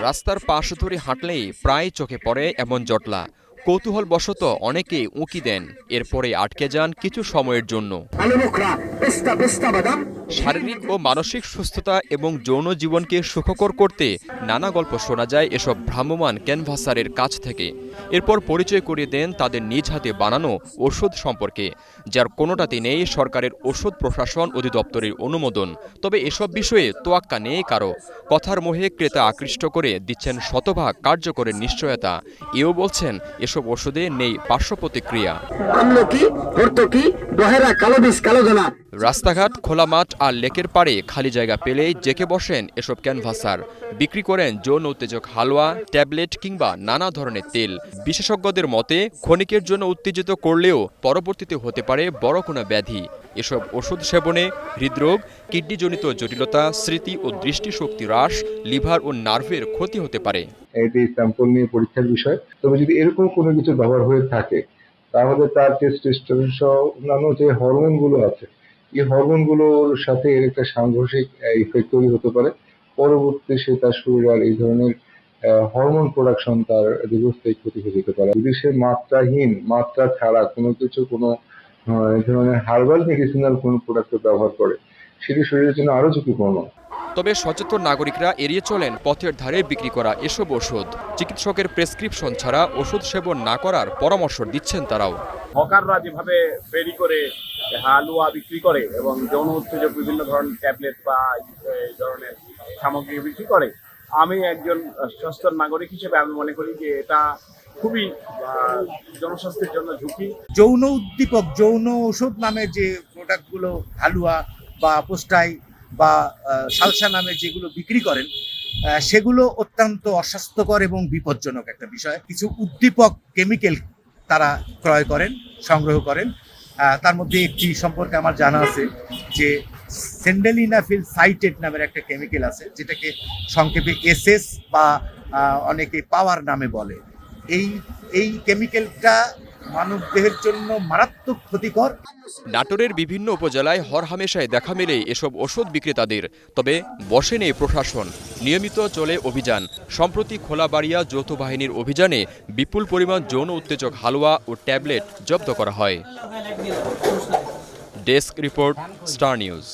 রাস্তার পাশ ধরে হাঁটলেই প্রায় চোখে পড়ে এমন জটলা। কৌতূহল বশত অনেকে উঁকি দেন এরপরে আটকে যান কিছু সময়ের জন্য। শারীরিক ও মানসিক সুস্থতা এবং যৌন জীবনকে সুখকর করতে নানা গল্প শোনা যায় এসব ভ্রাম্যমান ক্যানভাসারের কাছ থেকে। এরপর পরিচয় করিয়ে দেন তাদের নিজ হাতে বানানো ওষুধ সম্পর্কে যার কোনোটাতে নেই সরকারের ওষুধ প্রশাসন অধিদপ্তরের অনুমোদন। তবে এসব বিষয়ে তোয়াক্কা নেই কারও। কথার মোহে ক্রেতা আকৃষ্ট করে দিচ্ছেন শতভাগ কার্যকরের নিশ্চয়তা। এও বলছেন এসব ওষুধে নেই পার্শ্ব প্রতিক্রিয়া আমলকি ভর্তকি বহেরা কালো বীজ কালো দানা রাস্তাঘাট, খোলা মাঠ আর লেকের পাড়ে খালি জায়গা পেলেই জেকে বসেন এসব ক্যানভাসার। বিক্রি করেন যৌন উত্তেজক হালুয়া, ট্যাবলেট কিংবা নানা ধরনের তেল। বিশেষজ্ঞদের মতে, ক্ষণিকের জন্য উত্তেজিত করলেও পরবর্তীতে হতে পারে বড় কোনো ব্যাধি। এসব ওষুধ সেবনে হৃদরোগ, কিডনিজনিত জটিলতা, স্মৃতি ও দৃষ্টিশক্তি হ্রাস, লিভার ও নার্ভের ক্ষতি হতে পারে। এটি স্যাম্পল নিয়ে পরীক্ষার বিষয়। তবে যদি এরকম কোনো কিছু ব্যবহার হয়ে থাকে, তাহলে তার অন্যান্য যে হরমোনগুলো আছে এই হরমোনগুলোর সাথে এর একটা সাংঘর্ষিক ইফেক্ট তৈরি হতে পারে। পরবর্তী সে তার শরীরে আর এই ধরনের হরমোন প্রোডাকশন তার দীর্ঘস্থায়ী ক্ষতি হয়ে যেতে পারে। যদি সে মাত্রাহীন মাত্রা ছাড়া কোনো কিছু কোনো এই ধরনের হার্বাল মেডিসিনাল কোনো প্রোডাক্ট ব্যবহার করে সেটি শরীরের জন্য আরও ঝুঁকিপূর্ণ। তবে সচেতন নাগরিকরা এড়িয়ে চলেন পথের ধারে বিক্রি করা এসব ওষুধ। চিকিৎসকের প্রেসক্রিপশন ছাড়া ওষুধ সেবন না করার পরামর্শ দিচ্ছেন তারাও। হকাররা যেভাবে ফেরি করে হালুয়া বিক্রি করে এবং যৌন উত্তেজক বিভিন্ন ধরনের ট্যাবলেট বা এই ধরনের সামগ্রী বিক্রি করে, আমি একজন সচেতন নাগরিক হিসেবে আমি মনে করি যে এটা খুবই জনস্বাস্থ্যের জন্য ঝুঁকি। যৌন উদ্দীপক, যৌন ওষুধ নামে যে প্রোডাক্টগুলো হালুয়া বা পোস্টাই বা সালসা নামে যেগুলো বিক্রি করেন সেগুলো অত্যন্ত অস্বাস্থ্যকর এবং বিপজ্জনক একটা বিষয়। কিছু উদ্দীপক কেমিক্যাল তারা ক্রয় করেন, সংগ্রহ করেন তার মধ্যে একটি সম্পর্কে আমার জানা আছে যে সেন্ডেলিনাফিল সাইটেট নামের একটা কেমিক্যাল আছে, যেটাকে সংক্ষেপে এসএস বা অনেকে পাওয়ার নামে বলে। এই এই কেমিক্যালটা মানব দেহের জন্য মারাত্মক ক্ষতিকর। নাটোরের বিভিন্ন উপজেলায় হরহামেশায় দেখা মেলে এসব ওষুধ বিক্রেতাদের, তবে বসে নেই প্রশাসন। নিয়মিত চলে অভিযান। সম্প্রতি খোলাবাড়িয়া যৌথ বাহিনীর অভিযানে বিপুল পরিমাণ যৌন উত্তেজক হালুয়া ও ট্যাবলেট জব্দ করা হয়। Desk report, star news.